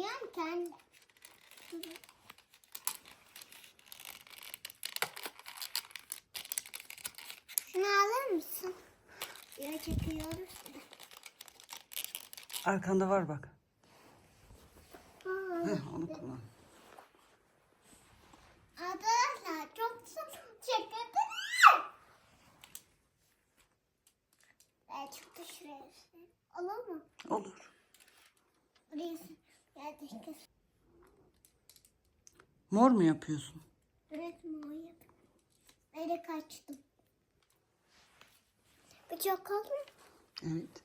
Kendi. Şunu alır mısın? Ya çekiyoruz. Arkanda var bak. Aa, Heh, onu kullan. Arkadaşlar çok çekildiler. Ben çok şuraya üstüne. Olur mu? Olur. Mor mu yapıyorsun? Evet mi o yap? Nereye kaçtım? Bıçak aldın mı? Evet.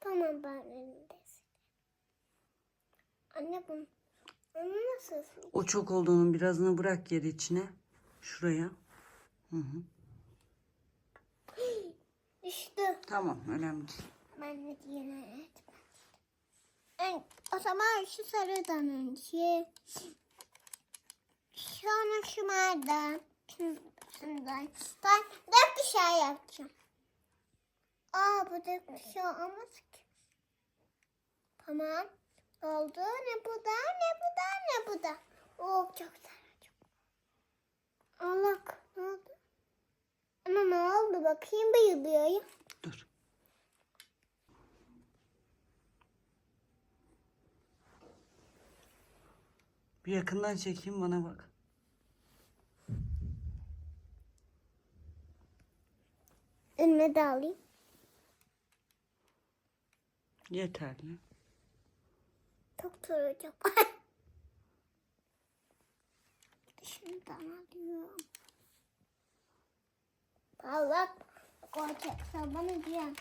Tamam ben elindesin. Anne bunu. Anne nasıl? O çok olduğunun birazını bırak yeri içine. Şuraya. Hı hı. Düştü. Tamam önemli değil. Ben de yine etmem. O zaman şu sarıdan önce. Sonra şu merdan. Şundan. Ben dört bir şey yapacağım. Aa bu da bir şey olmaz ki. Tamam. Oldu. Ne bu da ne bu da ne bu da. Oh çok güzel. Çok. Allah ne oldu? Ama ne oldu bakayım bayılıyor ya. Dur. Bir yakından çekeyim bana bak. Önüne de alayım. Yeterli. Çok duracak. Şundan alıyorum. Allah koyacaksa bana diyen.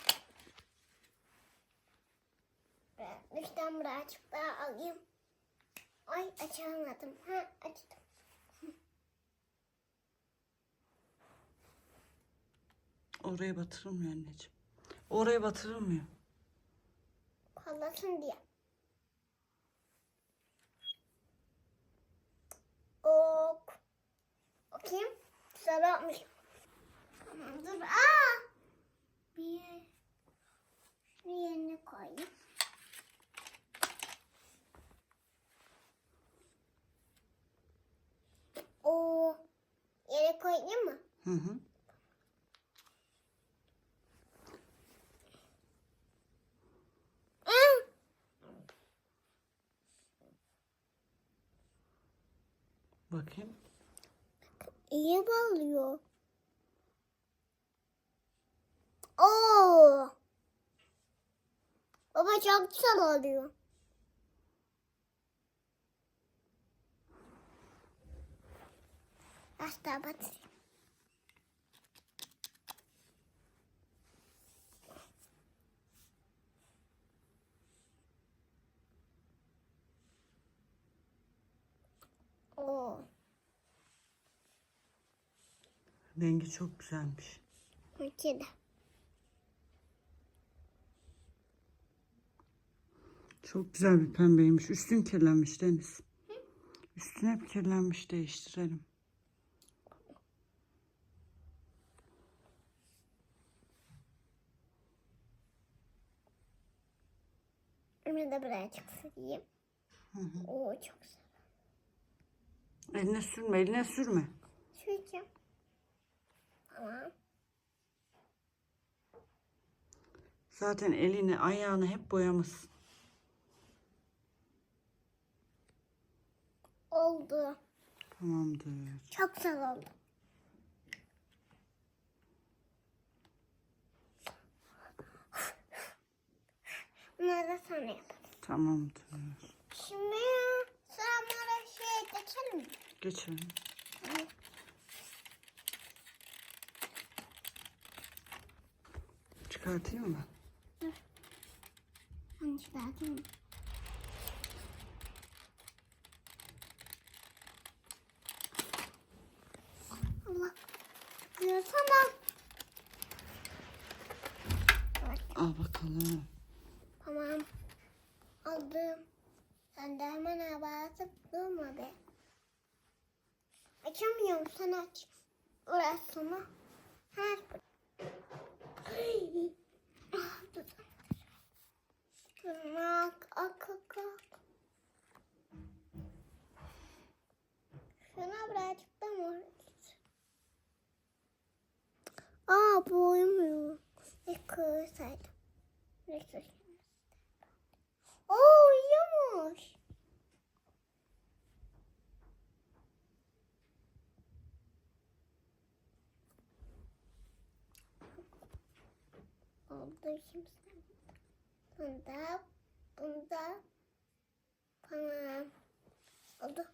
Ben üstten birazcık daha alayım. Ay açamadım. Ha açtım. Oraya batırılmıyor anneciğim. Oraya batırılmıyor. Kallasın diye. Ok. Bakayım. Güzel yapmış. Tamam dur. Aa! Bir. Şunu yerine koyayım. O yere koyayım mı? Hı hı. Bakayım. İyi bağlıyor. Oo. Baba çok güzel oluyor. Hasta batırayım. Oo. Rengi çok güzelmiş. De. Çok güzel bir pembeymiş. Üstün kirlenmiş Deniz. Üstün hep kirlenmiş. Değiştirelim. Onu da birazcık süreyim. Oo çok güzel. Eline sürme, eline sürme. Süreceğim. Tamam. Zaten elini, ayağını hep boyamışsın. Oldu. Tamamdır. Çok güzel oldu. Bunları da sana yaparım. Tamamdır. Şimdi sıramlara şey geçelim mi? Geçelim. Çıkartayım mı? Hani çıkartayım mı? Allah. Ya tamam. Al bakalım. Tamam. Aldım. Sen de hemen abartıp durma be. Açamıyorum sen aç. Orası sana. Ha. Ay. Ah, Tırnak. Ak ak ak. Şuna birazcık da mor. Aa bu uyumuyor. Ne kırsaydım. Ne kırsaydım. Oo uyuyormuş. Oldu şimdi. Bunda, bunda. Tamam. Oldu.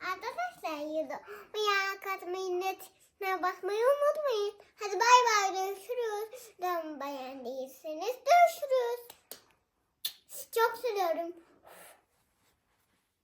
Arkadaşlar videoya katmayı netine basmayı unutmayın. Hadi bay bay görüşürüz. Umarım beğendiyseniz görüşürüz. Çok seviyorum.